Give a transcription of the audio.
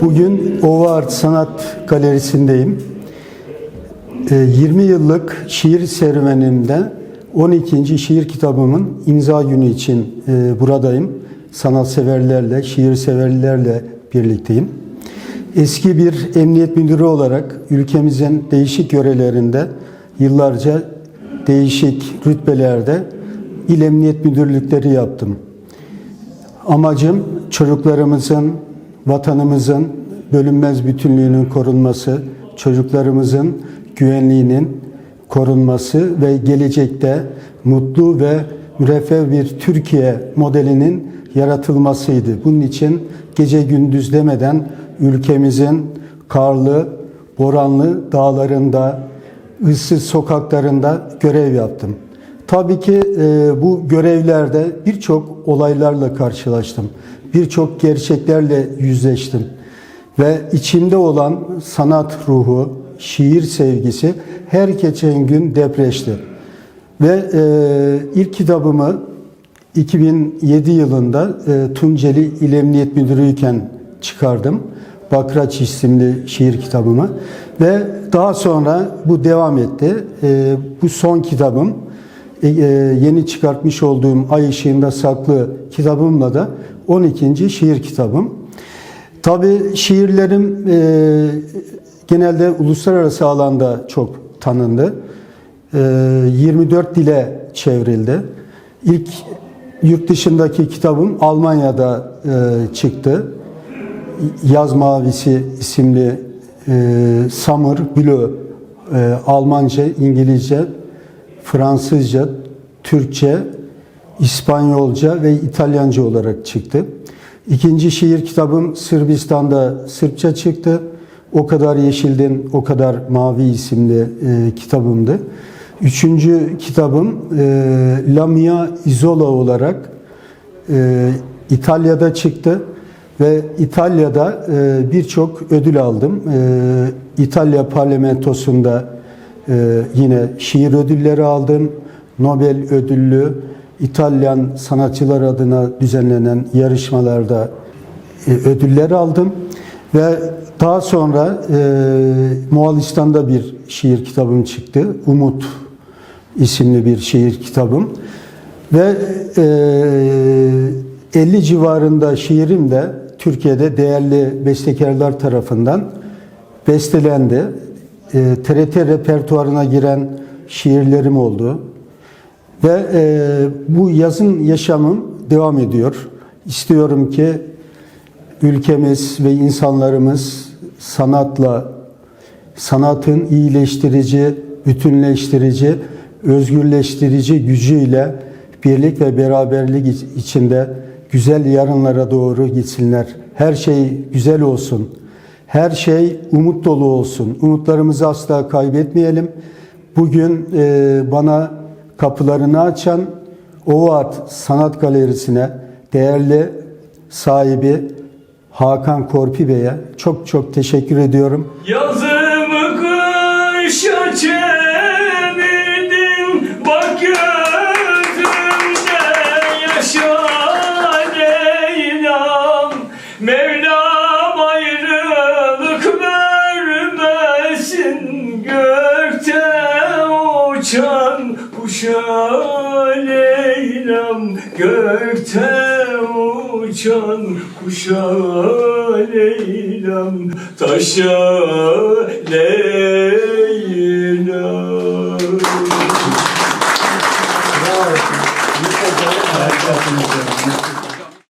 Bugün Ova Art Sanat Galerisi'ndeyim. Ee, 20 yıllık şiir serüvenimde 12. şiir kitabımın imza günü için e, buradayım. Sanatseverlerle, şiir severlerle birlikteyim. Eski bir emniyet müdürü olarak ülkemizin değişik yörelerinde yıllarca değişik rütbelerde il emniyet müdürlükleri yaptım. Amacım çocuklarımızın, vatanımızın bölünmez bütünlüğünün korunması, çocuklarımızın güvenliğinin korunması ve gelecekte mutlu ve müreffeh bir Türkiye modelinin yaratılmasıydı. Bunun için gece gündüz demeden ülkemizin karlı, boranlı dağlarında, ıssız sokaklarında görev yaptım. Tabii ki e, bu görevlerde birçok olaylarla karşılaştım. Birçok gerçeklerle yüzleştim. Ve içimde olan sanat ruhu, şiir sevgisi her geçen gün depreşti. Ve e, ilk kitabımı 2007 yılında e, Tunceli İl Emniyet Müdürüyken çıkardım. Bakraç isimli şiir kitabımı. Ve daha sonra bu devam etti. E, bu son kitabım e, e, yeni çıkartmış olduğum Ay Işığında Saklı kitabımla da 12. şiir kitabım. Tabii şiirlerim e, genelde uluslararası alanda çok tanındı. E, 24 dile çevrildi. İlk yurt dışındaki kitabım Almanya'da e, çıktı. Yaz Mavisi isimli e, Summer Blue e, Almanca, İngilizce, Fransızca, Türkçe, İspanyolca ve İtalyanca olarak çıktı. İkinci şiir kitabım Sırbistan'da Sırpça çıktı. O kadar yeşildin, o kadar mavi isimli e, kitabımdı. Üçüncü kitabım e, Lamia Isola olarak e, İtalya'da çıktı ve İtalya'da e, birçok ödül aldım. E, İtalya parlamentosunda e, yine şiir ödülleri aldım. Nobel ödüllü İtalyan sanatçılar adına düzenlenen yarışmalarda e, ödüller aldım ve daha sonra e, Moğolistan'da bir şiir kitabım çıktı. Umut isimli bir şiir kitabım. Ve e, 50 civarında şiirim de Türkiye'de değerli bestekarlar tarafından bestelendi. E, TRT repertuarına giren şiirlerim oldu. Ve e, bu yazın yaşamım devam ediyor. İstiyorum ki ülkemiz ve insanlarımız sanatla, sanatın iyileştirici, bütünleştirici, özgürleştirici gücüyle birlik ve beraberlik içinde güzel yarınlara doğru gitsinler. Her şey güzel olsun. Her şey umut dolu olsun. Umutlarımızı asla kaybetmeyelim. Bugün e, bana kapılarını açan Ovat Sanat Galerisi'ne değerli sahibi Hakan Korpi Bey'e çok çok teşekkür ediyorum. Yazımı kuşa Leyla'm Gökte uçan kuşa Leyla'm Taşa Leyla'm